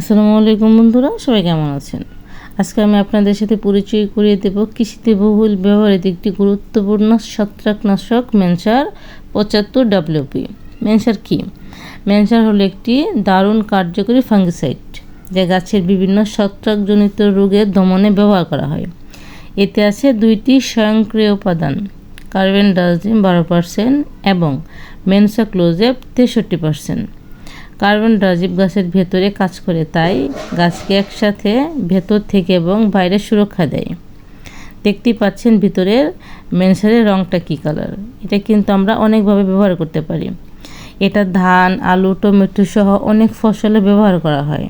আসসালামু আলাইকুম বন্ধুরা, সবাই কেমন আছেন? আজকে আমি আপনাদের সাথে পরিচয় করিয়ে দেব কৃষিতে বহুল ব্যবহৃত একটি গুরুত্বপূর্ণ ছত্রাকনাশক মেনসার পঁচাত্তর ডাব্লিউপি মেনসার কি? মেনসার হলো একটি দারুণ কার্যকরী ফাঙ্গিসাইড যা গাছের বিভিন্ন ছত্রাকজনিত রোগের দমনে ব্যবহার করা হয়। এতে আছে দুইটি স্বয়ংক্রিয় উপাদান, কার্বন ডাইঅক্সাইড বারো পার্সেন্ট এবং মেনসা ক্লোজেব তেষট্টি পার্সেন্ট কার্বন ডাইঅক্সাইড গাছের ভেতরে কাজ করে, তাই গাছকে একসাথে ভেতর থেকে এবং বাইরে সুরক্ষা দেয়। দেখতে পাচ্ছেন ভিতরের মেনসারের রঙটা কী কালার এটা কিন্তু আমরা অনেকভাবে ব্যবহার করতে পারি। এটা ধান, আলু, টমেটো সহ অনেক ফসলে ব্যবহার করা হয়।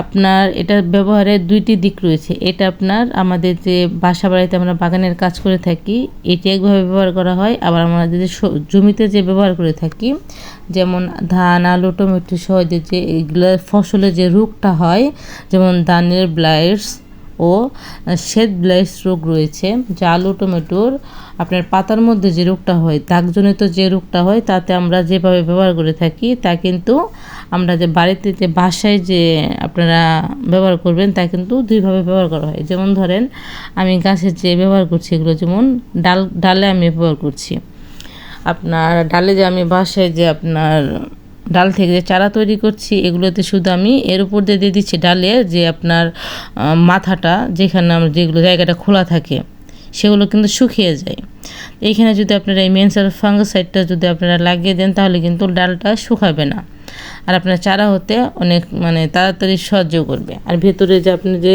আপনার এটা ব্যবহারের দুইটি দিক রয়েছে। এটা আপনার আমাদের যে বাসা বাড়িতে আমরা বাগানের কাজ করে থাকি, এটি একভাবে ব্যবহার করা হয়। আবার আমরা যে জমিতে যে ব্যবহার করে থাকি, যেমন ধান, আলু, টমেটো সহ যে এগুলো ফসলের যে রোগটা হয়, যেমন ধানের ব্লাইটস ও শ্বেত ব্লাইটস রোগ রয়েছে, যা আলু, টমেটোর আপনার পাতার মধ্যে যে রোগটা হয়, দাগজনিত যে রোগটা হয়, তাতে আমরা যেভাবে ব্যবহার করে থাকি, তা কিন্তু আমরা যে বাড়িতে যে বাসায় যে আপনারা ব্যবহার করবেন, তা কিন্তু দুইভাবে ব্যবহার করা হয়। যেমন ধরেন, আমি গাছের যে ব্যবহার করছি এগুলো, যেমন ডাল, ডালে আমি ব্যবহার করছি। আপনার ডালে যে আমি বাসায় যে আপনার ডাল থেকে যে চারা তৈরি করছি, এগুলোতে শুধু আমি এর উপর দিয়ে দিয়ে দিচ্ছি ডালে যে আপনার মাথাটা যেখানে আমার যেগুলো জায়গাটা খোলা থাকে, সেগুলো কিন্তু শুকিয়ে যায়। এইখানে যদি আপনারা এই মেনসার ফাঙ্গাসাইডটা যদি আপনারা লাগিয়ে দেন, তাহলে কিন্তু ডালটা শুকাবে না। আর আপনার চারা হতে অনেক মানে তাড়াতাড়ি সাহায্য করবে। আর ভেতরে যে আপনি যে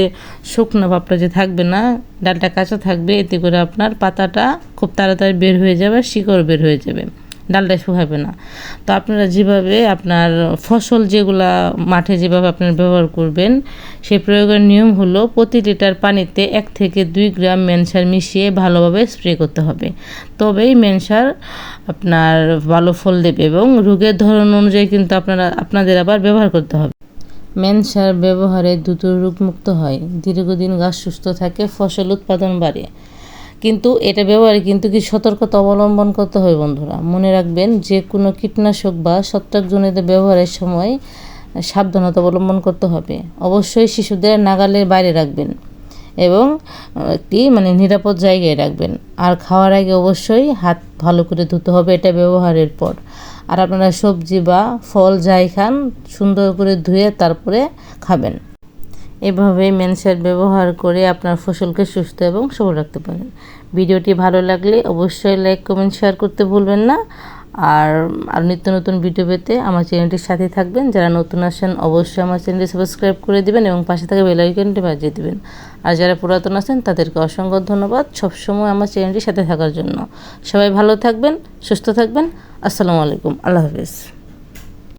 শুকনো ভাবটা যে থাকবে না, ডালটা কাঁচা থাকবে, এতে করে আপনার পাতাটা খুব তাড়াতাড়ি বের হয়ে যাবে, শিকড় বের হয়ে যাবে। ডালটা শুকাবে না। তো আপনারা যেভাবে আপনার ফসল যেগুলা মাঠে যেভাবে আপনারা ব্যবহার করবেন সেই প্রয়োগের নিয়ম হলো প্রতি লিটার পানিতে এক থেকে দুই গ্রাম মেনসার মিশিয়ে ভালোভাবে স্প্রে করতে হবে। তবেই মেনসার আপনার ভালো ফল দেবে এবং রোগের ধরন অনুযায়ী কিন্তু আপনারা, আপনাদের আবার ব্যবহার করতে হবে। মেন সার ব্যবহারে দ্রুত রোগমুক্ত হয়। দীর্ঘদিন গাছ সুস্থ থাকে, ফসল উৎপাদন বাড়ে। কিন্তু এটা ব্যবহারে কিন্তু কি সতর্কতা অবলম্বন করতে হয় বন্ধুরা। মনে রাখবেন যে কোনো কীটনাশক বা ছত্রাকজনিত ব্যবহারের সময় সাবধানতা অবলম্বন করতে হবে। অবশ্যই শিশুদের নাগালের বাইরে রাখবেন এবং একটি মানে নিরাপদ জায়গায় রাখবেন। আর খাওয়ার আগে অবশ্যই হাত ভালো করে ধুতে হবে, এটা ব্যবহারের পর। আর আপনারা সবজি বা ফল যাই খান, সুন্দর করে ধুয়ে তারপরে খাবেন। এভাবে মেনসার ব্যবহার করে আপনার ফসলকে সুস্থ এবং সবল রাখতে পারেন। ভিডিওটি ভালো লাগলে অবশ্যই লাইক কমেন্ট শেয়ার করতে ভুলবেন না। আর আর নিত্য নতুন ভিডিও পেতে আমার চ্যানেলটির সাথে থাকবেন। যারা নতুন আসেন, অবশ্যই আমার চ্যানেলটি সাবস্ক্রাইব করে দিবেন এবং পাশে থাকা বেলাইকনটি বাজিয়ে দেবেন। আর যারা পুরাতন আছেন তাদেরকে অসংখ্য ধন্যবাদ সবসময় আমার চ্যানেলটির সাথে থাকার জন্য। সবাই ভালো থাকবেন, সুস্থ থাকবেন। আসসালামু আলাইকুম। আল্লাহ হাফিজ।